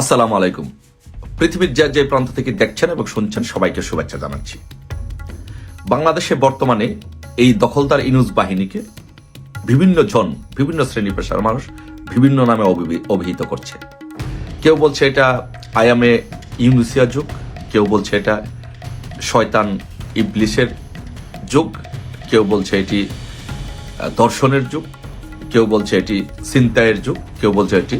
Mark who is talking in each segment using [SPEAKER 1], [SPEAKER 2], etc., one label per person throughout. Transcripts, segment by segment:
[SPEAKER 1] আসসালামু আলাইকুম। পৃথিবীর যে যে প্রান্ত থেকে দেখছেন এবং শুনছেন, সবাইকে শুভেচ্ছা জানাচ্ছি। বাংলাদেশে বর্তমানে এই দখলদার ইনুজ বাহিনীকে বিভিন্ন জন, বিভিন্ন শ্রেণি পেশার মানুষ বিভিন্ন নামে অভিহিত করছে। কেউ বলছে এটা আয়ামে ইউনুসিয়া যুগ, কেউ বলছে এটা শয়তান ইবলিসের যুগ, কেউ বলছে এটি দর্শনের যুগ, কেউ বলছে এটি সিন্তায়ের যুগ, কেউ বলছে এটি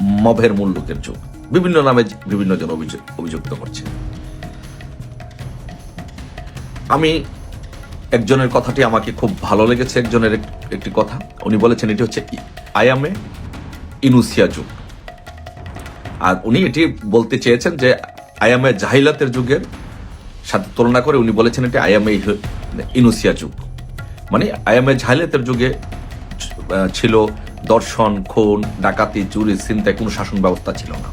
[SPEAKER 1] মভের মূল লোকের যুগ বিভিন্ন নামে বিভিন্ন জন অভিযুক্ত করছে। আমি একজনের কথাটি আমাকে খুব ভালো লেগেছে, একজনের একটি কথা। উনি বলেছেন, এটি হচ্ছে আয়ামে ইনুসিয়া যুগ। আর উনি এটি বলতে চেয়েছেন যে, আয়ামে জাহিলাতের যুগের সাথে তুলনা করে উনি বলেছেন এটি আয়ামে ইনুসিয়া যুগ। মানে আয়ামে জাহিলাতের যুগে ছিল দর্শন, খুন, ডাকাতি, চুরি চিন্তায় কোনো শাসন ব্যবস্থা ছিল না।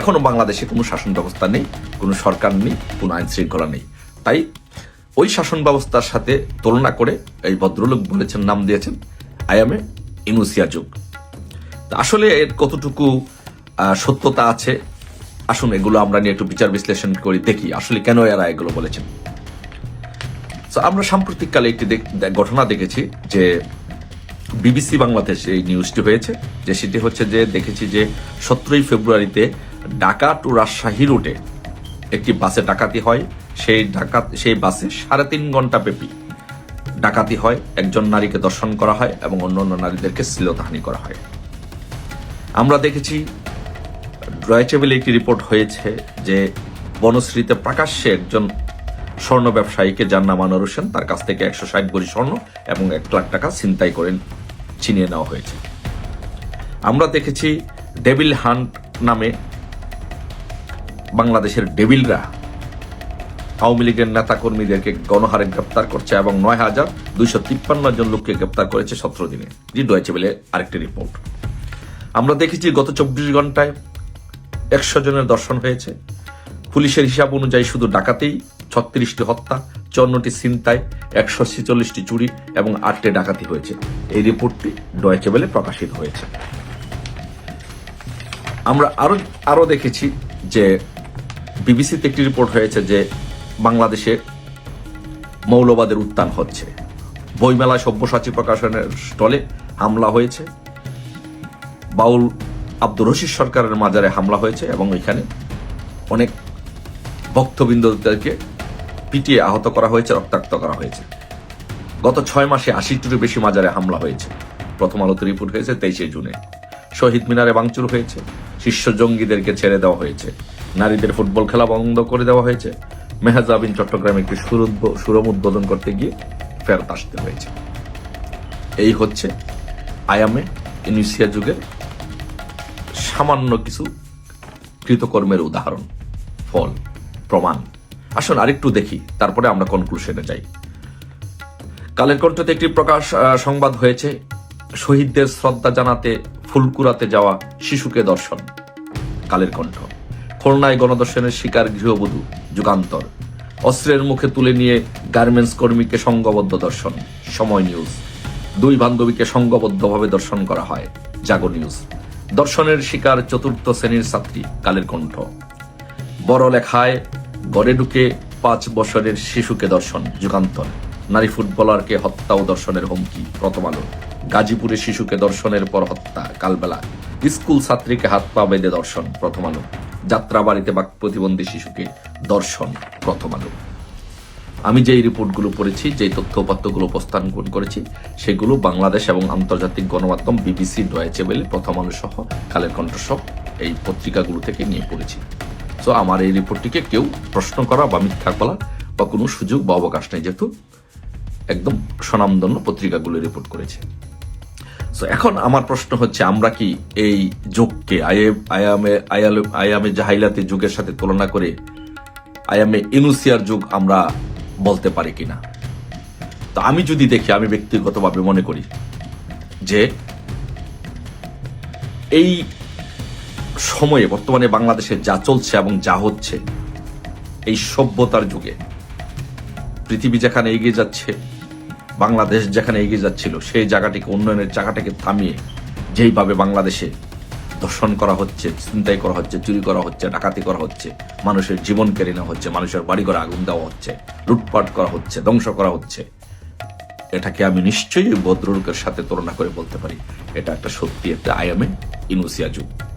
[SPEAKER 1] এখনও বাংলাদেশে কোনো শাসন ব্যবস্থা নেই, কোনো সরকার নেই, কোনো আইন শৃঙ্খলা নেই। তাই ওই শাসন ব্যবস্থার সাথে তুলনা করে এই ভদ্রলোক বলেছেন, নাম দিয়েছেন আয়ামে ইনুসিয়া যুগ। আসলে এর কতটুকু সত্যতা আছে? আসুন এগুলো আমরা নিয়ে একটু বিচার বিশ্লেষণ করি, দেখি আসলে কেন এরা এগুলো বলেছেন। আমরা সাম্প্রতিককালে একটি ঘটনা দেখেছি যে বিবিসি বাংলাদেশ এই নিউজটি হয়েছে। যে সেটি হচ্ছে যে দেখেছি যে সতেরোই ফেব্রুয়ারিতে ঢাকা টু রাজশাহী রুটে একটি বাসে ডাকাতি হয়। সেই ডাকাত সেই বাসে সাড়ে তিন ঘণ্টা ব্যাপী ডাকাতি হয়। একজন নারীকে দর্শন করা হয় এবং অন্য অন্য নারীদেরকে শ্লীলতাহানি করা হয়। আমরা দেখেছি রয়চেবেলে একটি রিপোর্ট হয়েছে যে বনশ্রীতে প্রকাশ্যে একজন স্বর্ণ ব্যবসায়ীকে যার নাম হোসেন তার কাছ থেকে একশো ষাট ভরি স্বর্ণ এবং এক লাখ টাকা ছিনতাই করে ছিনিয়ে নেওয়া হয়েছে। আমরা দেখেছি ডেভিল হান্ট নামে বাংলাদেশের ডেভিলরা আওয়ামী লীগের নেতা কর্মীদেরকে গণহারে গ্রেপ্তার করছে এবং নয় হাজার দুইশো তিপ্পান্ন জন লোককে গ্রেপ্তার করেছে সতেরো দিনে। জি ডয়েছে বলে আরেকটি রিপোর্ট। আমরা দেখেছি গত চব্বিশ ঘন্টায় একশো জনের দর্শন হয়েছে। পুলিশের হিসাব অনুযায়ী শুধু ডাকাতেই ছত্রিশটি হত্যা, চুয়ান্নটি ছিনতাই একশো ছেচল্লিশটি চুরি এবং আটটি ডাকাতি হয়েছে। এই রিপোর্টটি ডয়েচে বেলে প্রকাশিত হয়েছে। আমরা আরও আরও দেখেছি যে বিবিসিতে একটি রিপোর্ট হয়েছে যে বাংলাদেশে মৌলবাদের উত্থান হচ্ছে। বইমেলায় সব্যসাচী প্রকাশনের স্টলে হামলা হয়েছে। বাউল আব্দুর রশিদ সরকারের মাজারে হামলা হয়েছে এবং এখানে অনেক ভক্তবৃন্দদেরকে পিটিয়ে আহত করা হয়েছে, রক্তাক্ত করা হয়েছে। গত ছয় মাসে আশিটিরও বেশি মাজারে হামলা হয়েছে। প্রথম আলোতে রিপোর্ট হয়েছে তেইশে জুনে। শহীদ মিনারে ভাঙচুর হয়েছে। শীর্ষ জঙ্গিদেরকে ছেড়ে দেওয়া হয়েছে। নারীদের ফুটবল খেলা বন্ধ করে দেওয়া হয়েছে। মেহাজাবিন চট্টগ্রামে একটি সুরম উদ্বোধন করতে গিয়ে ফেরত আসতে হয়েছে। এই হচ্ছে আয়ামে ইনিশিয়া যুগের সামান্য কিছু কৃতকর্মের উদাহরণ, ফল, প্রমাণ। আসুন আরেকটু দেখি, তারপরে আমরা কনক্লুশনে যাই। কালের কণ্ঠতে একটি প্রকাশ সংবাদ হয়েছে, শহীদদের শ্রদ্ধা জানাতে ফুলকুরাতে যাওয়া শিশুকে দর্শন। কালের কণ্ঠ খুলনায় গণদর্শনের শিকার গৃহবধূ, যুগান্তর। অস্ত্রের মুখে তুলে নিয়ে গার্মেন্টস কর্মীকে সংঘবদ্ধ দর্শন। সময় নিউজ। দুই বান্ধবীকে সংঘবদ্ধভাবে দর্শন করা হয়। জাগো নিউজ। দর্শনের শিকার চতুর্থ শ্রেণির ছাত্রী, কালের কণ্ঠ। বড় লেখায় গড়ে ঢুকে পাঁচ বছরের শিশুকে দর্শন, যুগান্তর। নারী ফুটবলারকে হত্যা ও দর্শনের হুমকি, প্রথম আলো। গাজীপুরে শিশুকে দর্শনের পর হত্যা, কালবেলা। স্কুল ছাত্রীকে হাত পা বেঁধে দর্শন, প্রথম আলো। যাত্রাবাড়িতে বাক প্রতিবন্ধী শিশুকে দর্শন, প্রথম আলো। আমি যেই রিপোর্টগুলো পড়েছি, যেই তথ্য উপাত্তগুলো উপস্থাপন করেছি, সেগুলো বাংলাদেশ এবং আন্তর্জাতিক গণমাধ্যম বিবিসি ডয়েচে বেলে প্রথম আলো সহ কালের কণ্ঠ সহ এই পত্রিকাগুলো থেকে নিয়ে পড়েছি। সো আমার এই রিপোর্টটিকে কেউ প্রশ্ন করা বা মিথ্যা বলা বা কোনো সুযোগ বা অবকাশ নেই, যেহেতু একদম স্বনামধন্য পত্রিকাগুলো রিপোর্ট করেছে। সো এখন আমার প্রশ্ন হচ্ছে, আমরা কি এই যুগকে আয়ে- আয়ামে আয়ালে- আয়ামে জাহাইলাতে যুগের সাথে তুলনা করে আয়ামে ইনুসিয়ার যুগ আমরা বলতে পারি কিনা? তো আমি যদি দেখি, আমি ব্যক্তিগতভাবে মনে করি যে এই সময়ে বর্তমানে বাংলাদেশে যা চলছে এবং যা হচ্ছে, এই সভ্যতার যুগে, পৃথিবী যেখানে এগিয়ে যাচ্ছে, বাংলাদেশ যেখানে এগিয়ে যাচ্ছিল, সেই জায়গাটিকে, উন্নয়নের জায়গাটাকে থামিয়ে যেইভাবে বাংলাদেশে ধর্ষণ করা হচ্ছে চিন্তাই করা হচ্ছে, চুরি করা হচ্ছে, ডাকাতি করা হচ্ছে, মানুষের জীবন কেড়ে নেওয়া হচ্ছে, মানুষের বাড়ি ঘরে আগুন দেওয়া হচ্ছে, লুটপাট করা হচ্ছে, ধ্বংস করা হচ্ছে, এটাকে আমি নিশ্চয়ই ভদ্রলোকের সাথে তুলনা করে বলতে পারি। এটা একটা সত্যি, একটা আয়ামে ইনুসিয়া যুগ।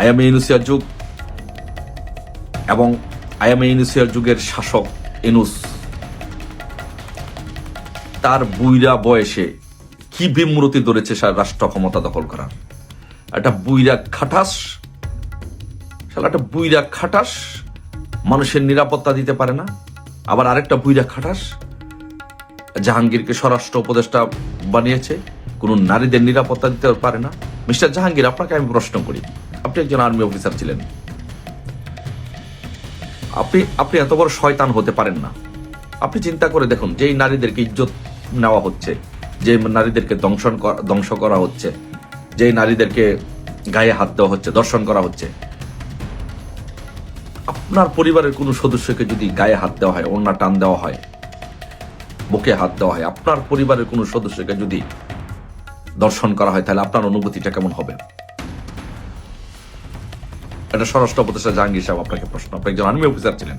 [SPEAKER 1] আয়ামে ইনুসিয়া যুগ এবং আয়ামে ইনুসিয়ার যুগের শাসক ইনুস তার বুইরা বয়সে কি বিমূর্তি ধরেছে রাষ্ট্র ক্ষমতা দখল করা একটা বুইরা খাটাস, শালা একটা বুইরা খাটাস, মানুষের নিরাপত্তা দিতে পারে না। আবার আরেকটা বুইরা খাটাস, জাহাঙ্গীরকে স্বরাষ্ট্র উপদেষ্টা বানিয়েছে, কোনো নারীদের নিরাপত্তা দিতে পারে না। মিস্টার জাহাঙ্গীর, আপনাকে আমি প্রশ্ন করি আপনি একজন আর্মি অফিসার ছিলেন। আপনি আপনি এত বড় শয়তান হতে পারেন না। আপনি চিন্তা করে দেখুন, যেই নারীদেরকে ইজ্জত নেওয়া হচ্ছে যে নারীদেরকে দংশন ধ্বংস করা হচ্ছে, যেই নারীদেরকে গায়ে হাত দেওয়া হচ্ছে, দর্শন করা হচ্ছে, আপনার পরিবারের কোনো সদস্যকে যদি গায়ে হাত দেওয়া হয় অন্য টান দেওয়া হয়, বুকে হাত দেওয়া হয়, আপনার পরিবারের কোনো সদস্যকে যদি দর্শন করা হয়, তাহলে আপনার অনুভূতিটা কেমন হবে? এটা স্বরাষ্ট্র উপদেষ্টা জাহাঙ্গীর সাহেব আপনাকে প্রশ্ন। আপনি একজন আর্মি অফিসার ছিলেন।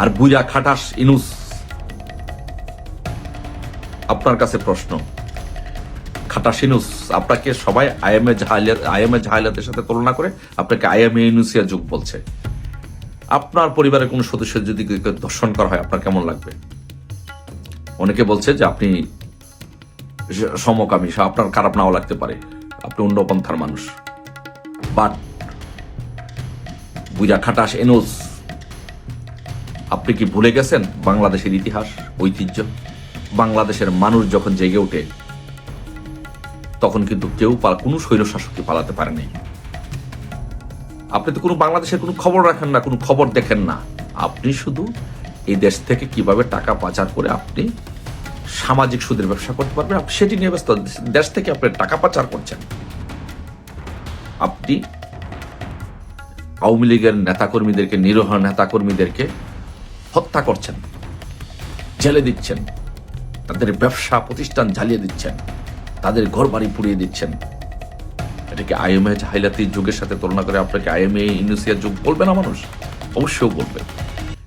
[SPEAKER 1] আর বুজা খাটাস ইনুস আপনার কাছে প্রশ্ন। আপনাকে সবাই আইএমএ আইএমএ সাথে তুলনা করে আপনাকে আইএমএ ইনুসিয়া যুগ বলছে। আপনার পরিবারের কোনো সদস্য যদি দর্শন করা হয়, আপনার কেমন লাগবে? অনেকে বলছে যে আপনি সমকামী আপনার খারাপ নাও লাগতে পারে। আপনি অন্যপন্থার মানুষ। বাট বুঝা খাটাস এনোস। আপনি কি ভুলে গেছেন বাংলাদেশের ইতিহাস, ঐতিহ্য? বাংলাদেশের মানুষ যখন জেগে ওঠে, তখন কিন্তু কেউ কোনো স্বৈর শাসককে পালাতে পারেনি আপনি তো কোনো বাংলাদেশের কোনো খবর রাখেন না, কোনো খবর দেখেন না। আপনি শুধু এই দেশ থেকে কীভাবে টাকা পাচার করে আপনি সামাজিক সুদের ব্যবসা করতে পারবেন সেটি নিয়ে ব্যস্ত। দেশ থেকে আপনি টাকা পাচার করছেন। আপনি আওয়ামী লীগের নেতাকর্মীদেরকে, নিরহ নেতাকর্মীদেরকে হত্যা করছেন, জেলে দিচ্ছেন, তাদের ব্যবসা প্রতিষ্ঠান জ্বালিয়ে দিচ্ছেন, তাদের ঘর বাড়ি পুড়িয়ে দিচ্ছেন। এটাকে আইএমএ হাইলাতির যুগের সাথে তুলনা করে আপনাকে আইএমএ ইউনিসিয়ার যুগ বলবে না মানুষ? অবশ্যই বলবে।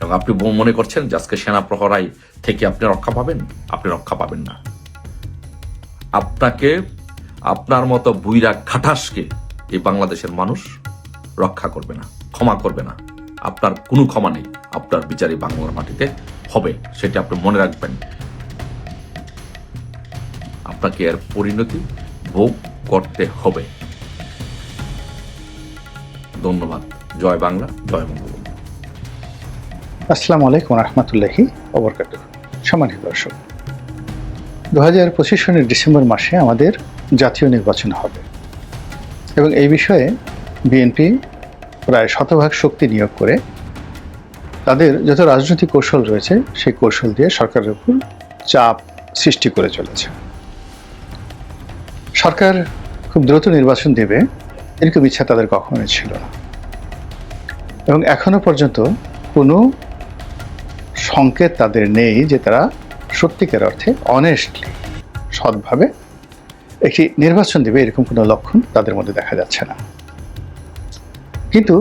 [SPEAKER 1] এবং আপনি মনে করছেন যে আজকে সেনা প্রহরাই থেকে আপনি রক্ষা পাবেন? আপনি রক্ষা পাবেন না। আপনাকে, আপনার মতো বুইরা খাটাসকে এই বাংলাদেশের মানুষ রক্ষা করবে না, ক্ষমা করবে না। আপনার কোনো ক্ষমা নেই, আপনার বিচারই বাংলার মাটিতে হবে, সেটা আপনি মনে রাখবেন। আপনাকে এর পরিণতি ভোগ করতে হবে। ধন্যবাদ। জয় বাংলা, জয় বঙ্গবন্ধু।
[SPEAKER 2] আসসালামু আলাইকুম রহমতুল্লাহি অবরকাত সম্মানিত দর্শক দু হাজার পঁচিশ সনের ডিসেম্বর মাসে আমাদের জাতীয় নির্বাচন হবে এবং এই বিষয়ে বিএনপি প্রায় শতভাগ শক্তি নিয়োগ করে তাদের যত রাজনৈতিক কৌশল রয়েছে, সেই কৌশল দিয়ে সরকারের উপর চাপ সৃষ্টি করে চলেছে। সরকার খুব দ্রুত নির্বাচন দেবে, এরকম ইচ্ছা তাদের কখনোই ছিল না। এবং এখনও পর্যন্ত কোনো সংকেত তাদের নেই যে তারা সত্যিকার অর্থে অনেস্টলি সৎভাবে একটি নির্বাচন দেবে, এরকম কোনো লক্ষণ তাদের মধ্যে দেখা যাচ্ছে না। কিন্তু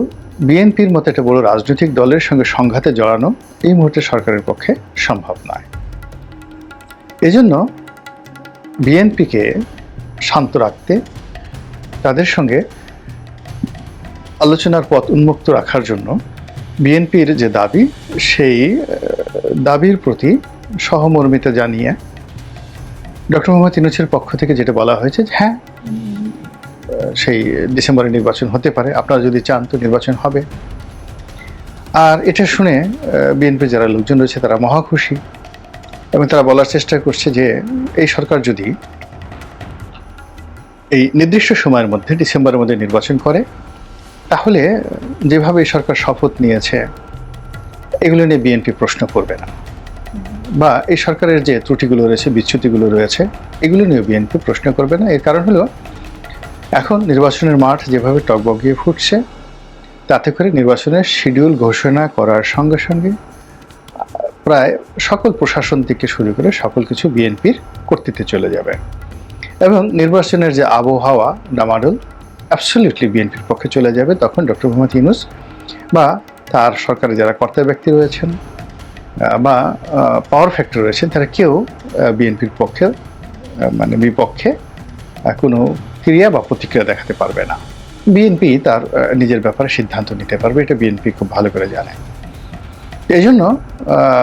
[SPEAKER 2] বিএনপির মতো একটা বড় রাজনৈতিক দলের সঙ্গে সংঘাতে জড়ানো এই মুহূর্তে সরকারের পক্ষে সম্ভব নয়। এজন্য বিএনপিকে শান্ত রাখতে, তাদের সঙ্গে আলোচনার পথ উন্মুক্ত রাখার জন্য বিএনপির যে দাবি, সেই দাবির প্রতি সহমর্মিতা জানিয়ে ডক্টর মোহাম্মদ ইনুসের পক্ষ থেকে যেটা বলা হয়েছে হ্যাঁ সেই ডিসেম্বরে নির্বাচন হতে পারে। আপনারা যদি চান তো নির্বাচন হবে। আর এটা শুনে বিএনপি যারা লোকজন রয়েছে তারা মহা খুশি এবং তারা বলার চেষ্টা করছে যে এই সরকার যদি এই নির্দিষ্ট সময়ের মধ্যে ডিসেম্বরের মধ্যে নির্বাচন করে, তাহলে যেভাবে এই সরকার শপথ নিয়েছে, এগুলো নিয়ে বিএনপি প্রশ্ন করবে না। বা এই সরকারের যে ত্রুটিগুলো রয়েছে, বিচ্যুতিগুলো রয়েছে, এগুলো নিয়ে বিএনপি প্রশ্ন করবে না। এর কারণ হলো এখন নির্বাচনের মাঠ যেভাবে টকবগিয়ে ফুটছে, তাতে করে নির্বাচনের শিডিউল ঘোষণা করার সঙ্গে সঙ্গে, প্রায় সকল প্রশাসন থেকে শুরু করে সকল কিছু বিএনপির কর্তৃত্বে চলে যাবে। এবং নির্বাচনের যে আবহাওয়া ডামাডোল অ্যাবসলিউটলি বিএনপির পক্ষে চলে যাবে তখন ডক্টর মোহাম্মদ ইউনুস বা তার সরকারে যারা কর্তা ব্যক্তি রয়েছেন বা পাওয়ার ফ্যাক্টর রয়েছেন, তারা কেউ বিএনপির পক্ষে মানে বিপক্ষে কোনো ক্রিয়া বা প্রতিক্রিয়া দেখাতে পারবে না। বিএনপি তার নিজের ব্যাপারে সিদ্ধান্ত নিতে পারবে, এটা বিএনপি খুব ভালো করে জানে। এই জন্য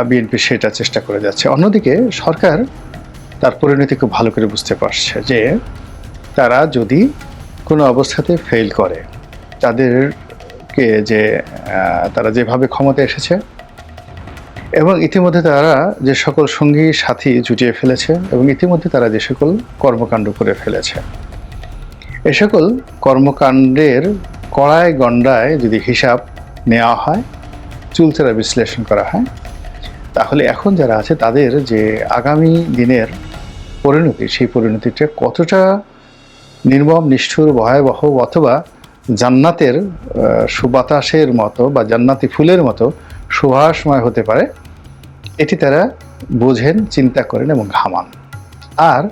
[SPEAKER 2] বিএনপি সেটা চেষ্টা করে যাচ্ছে। অন্যদিকে, সরকার তার পরিণতি খুব ভালো করে বুঝতে পারছে যে, তারা যদি কোনো অবস্থাতে ফেল করে, তাদেরকে যে তারা যেভাবে ক্ষমতা এসেছে এবং ইতিমধ্যে তারা যে সকল সঙ্গী সাথী জুটিয়ে ফেলেছে এবং ইতিমধ্যে তারা যে সকল কর্মকাণ্ড করে ফেলেছে এ সকল কর্মকাণ্ডের কড়ায় গণ্ডায় যদি হিসাব নেওয়া হয় চুলচেরা বিশ্লেষণ করা হয়, তাহলে এখন যারা আছে তাদের যে আগামী দিনের পরিণতি, সেই পরিণতিটা কতটা নির্মম, নিষ্ঠুর, ভয়াবহ অথবা জান্নাতের সুবাতাসের মতো বা জান্নাতি ফুলের মতো সুভাষময় হতে পারে, এটি তারা বোঝেন, চিন্তা করেন এবং ঘামান। আর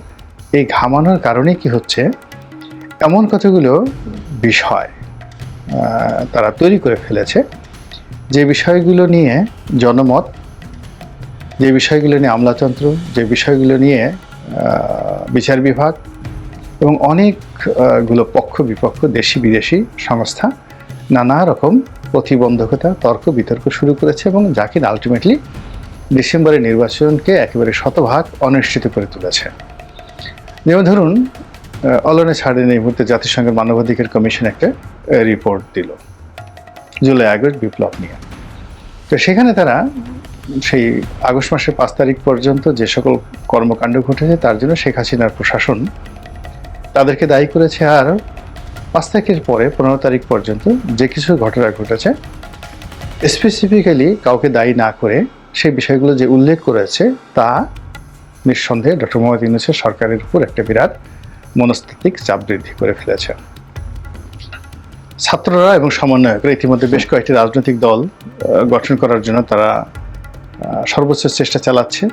[SPEAKER 2] এই ঘামানোর কারণে কি হচ্ছে? এমন কতগুলো বিষয় তারা তৈরি করে ফেলেছে। যে বিষয়গুলো নিয়ে জনমত, যে বিষয়গুলো নিয়ে আমলাতন্ত্র, যে বিষয়গুলো নিয়ে বিচার বিভাগ এবং অনেকগুলো পক্ষ বিপক্ষ, দেশি বিদেশি সংস্থা নানা রকম প্রতিবন্ধকতা, তর্ক, বিতর্ক শুরু করেছে এবং যা কিনা আলটিমেটলি ডিসেম্বরের নির্বাচনকে একেবারে শতভাগ অনিশ্চিত করে তুলেছে। যেমন ধরুন অলনে ছাড়েন এই মুহূর্তে জাতিসংঘের মানবাধিকার কমিশন একটা রিপোর্ট দিল। জুলাই আগস্ট বিপ্লব নিয়ে। তো সেখানে তারা সেই আগস্ট মাসের পাঁচ তারিখ পর্যন্ত যে সকল কর্মকাণ্ড ঘটেছে, তার জন্য শেখ হাসিনার প্রশাসন তাদেরকে দায়ী করেছে আর পাঁচ তারিখের পরে, পনেরো তারিখ পর্যন্ত যে কিছু ঘটনা ঘটেছে স্পেসিফিক্যালি কাউকে দায়ী না করে সেই বিষয়গুলো যে উল্লেখ করেছে, তা নিঃসন্দেহে ডক্টর মোহাম্মদ ইউনুসের সরকারের উপর একটা বিরাট মনস্তাত্ত্বিক চাপ বৃদ্ধি করে ফেলেছে। ছাত্ররা এবং সমন্বয়করা ইতিমধ্যে বেশ কয়েকটি রাজনৈতিক দল গঠন করার জন্য তারা সর্বোচ্চ চেষ্টা চালাচ্ছে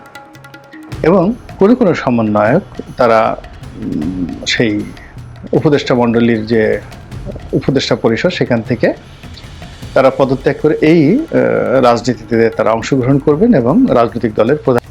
[SPEAKER 2] এবং কোনো কোনো সমন্বয়ক তারা সেই উপদেষ্টা মণ্ডলীর যে উপদেষ্টা পরিষদ সেখান থেকে তারা পদত্যাগ করে এই রাজনীতিতে তারা অংশগ্রহণ করবেন এবং রাজনৈতিক দলের প্রধান